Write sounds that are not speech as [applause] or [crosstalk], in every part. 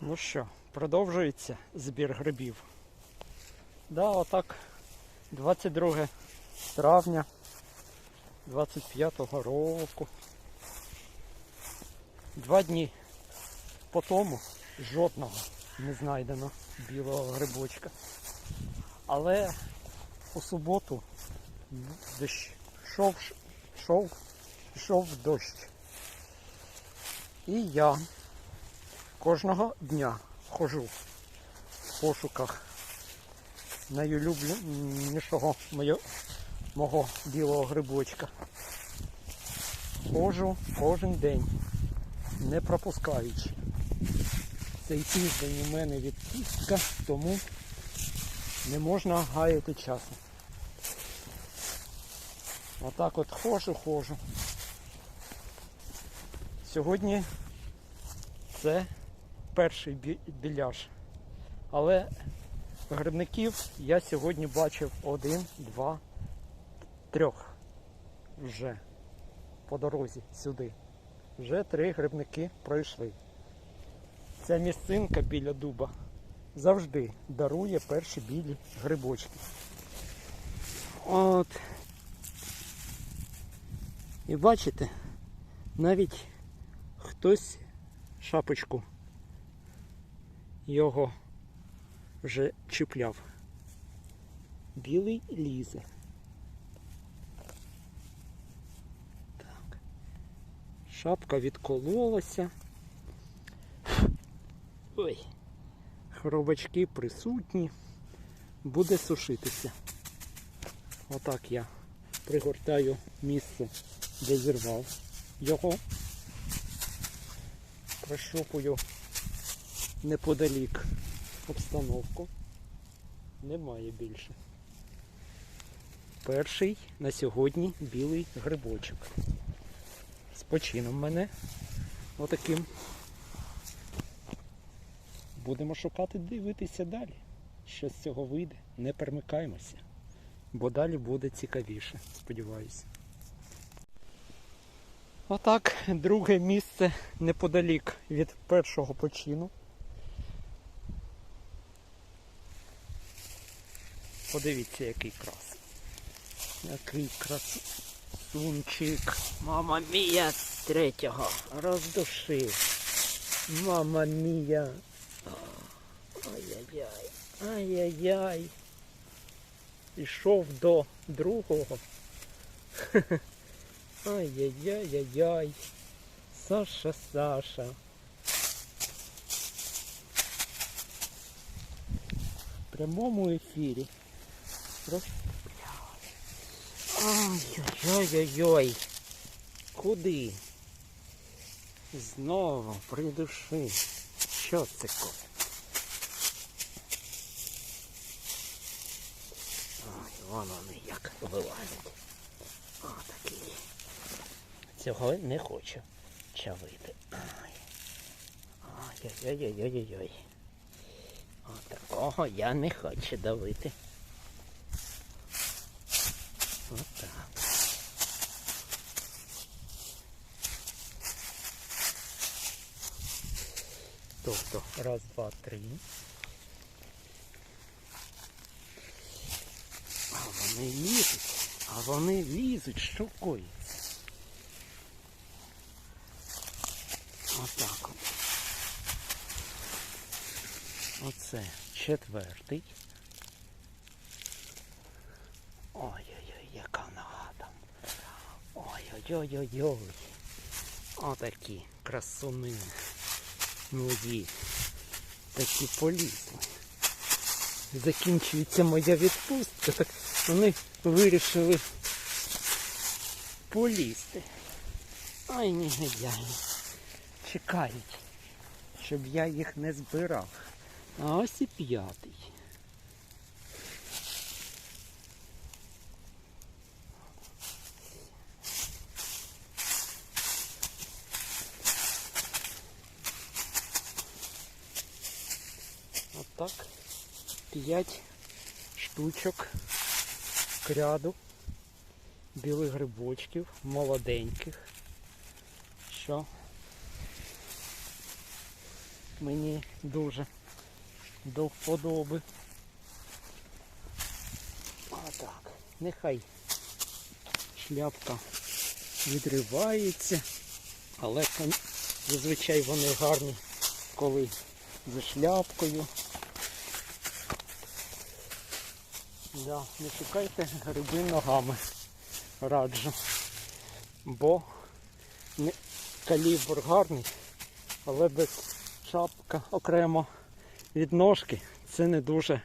Ну що, продовжується збір грибів. Да, отак 22 травня 25-го року. Два дні по тому жодного не знайдено білого грибочка. Але у суботу дощ шов, шов, йшов дощ. І я кожного дня ходжу в пошуках найулюбленішого моє, мого білого грибочка. Ходжу кожен день, не пропускаючи. Цей тиждень у мене відпустка, тому не можна гаяти часу. Отак от ходжу, ходжу. Сьогодні це перший бі- біляж. Але грибників я сьогодні бачив один, два, трьох вже по дорозі сюди. Вже три грибники пройшли. Ця місцинка біля дуба завжди дарує перші білі грибочки. От. І бачите, навіть хтось шапочку його вже чіпляв. Білий лізе. Так. Шапка відкололася. Ой. Хробачки присутні. Буде сушитися. Отак я пригортаю місце, де зірвав його. Прощупую неподалік обстановку. Немає більше. Перший на сьогодні білий грибочок. З почином мене. Отаким. Будемо шукати, дивитися далі. Що з цього вийде. Не перемикаємося. Бо далі буде цікавіше, сподіваюся. Отак, друге місце неподалік від першого почину. Подивіться, який крас. Який красунчик. Мама мія третього. Роздушив. Мама мія. Ай-яй-яй. Ай-яй-яй. Ішов до другого. [laughs] Ай-яй-яй-яй-яй. Саша, Саша. В прямому ефірі. Роз... Ай-яй-яй-яй-яй. Куди? Знову придуши. Що це коли? Ой, вон вони як вилазять. О, такі. Цього не хочу чавити. Ой-ой-ой-ой-ой-ой. От такого я не хочу давити. От так. Тобто раз, два, три. А вони лізуть, а вони лізуть, що коїться. Отак от. Оце четвертий. Ой-ой-ой, яка нога там. Ой-ой-ой-ой-ой. Отакі красуни. Мої. Такі полізли. Закінчується моя відпустка, так вони вирішили полізти. Ай, негодяї. Чекають, щоб я їх не збирав. А ось і п'ятий. Отак. П'ять штучок кряду білих грибочків, молоденьких. Що мені дуже до вподоби. А так, нехай шляпка відривається, але зазвичай вони гарні, коли за шляпкою. Да, не шукайте гриби ногами. Раджу. Бо не, калібр гарний, але без шапка окремо від ножки це не дуже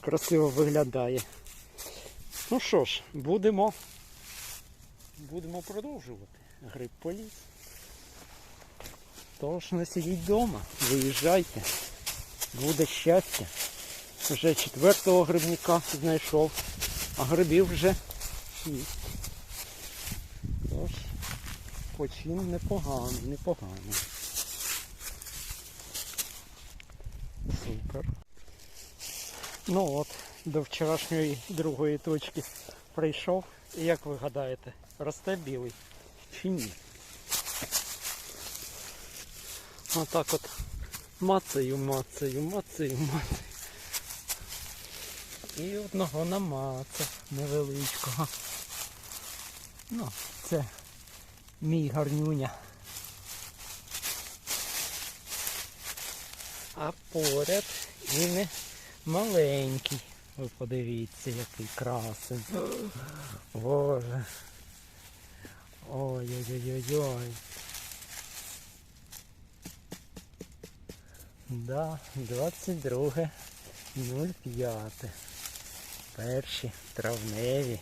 красиво виглядає. Ну що ж, будемо, будемо продовжувати. Гриб поліз. Тож не сидіть вдома, виїжджайте. Буде щастя. Вже четвертого грибника знайшов, а грибів вже шість. Тож, почин непоганий, непоганий. Супер. Ну от, до вчорашньої другої точки прийшов. І як ви гадаєте, росте білий чи ні? Отак от мацаю, мацаю, мацаю, мацаю. І одного намацав невеличкого. Ну, це мій гарнюня. А поряд і не маленький. Ви подивіться, який красень. Боже. Ой-ой-ой-ой-ой. Да, 22.05. Перші травневі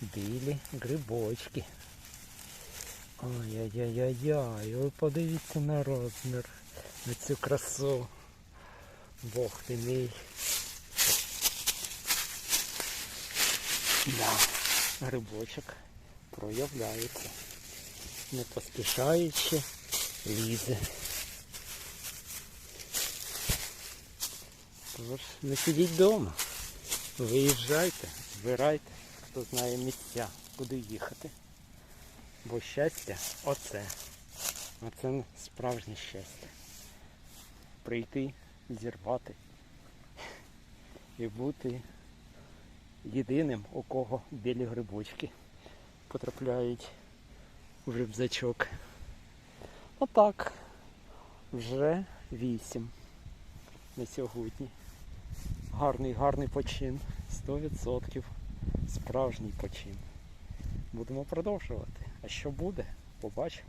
білі грибочки. Ой-ой-ой-ой-ой, подивіться на розмір, на цю красу. Бог ти мій. Да, грибочок проявляється. Не поспішаючи лізе. Тож не сидіть вдома. Виїжджайте, збирайте, хто знає місця, куди їхати. Бо щастя оце. Оце справжнє щастя. Прийти, зірвати і бути єдиним, у кого білі грибочки потрапляють в рюкзачок. Отак. Вже вісім на сьогодні. Гарний, гарний почин. 100% справжній почин. Будемо продовжувати. А що буде, побачимо.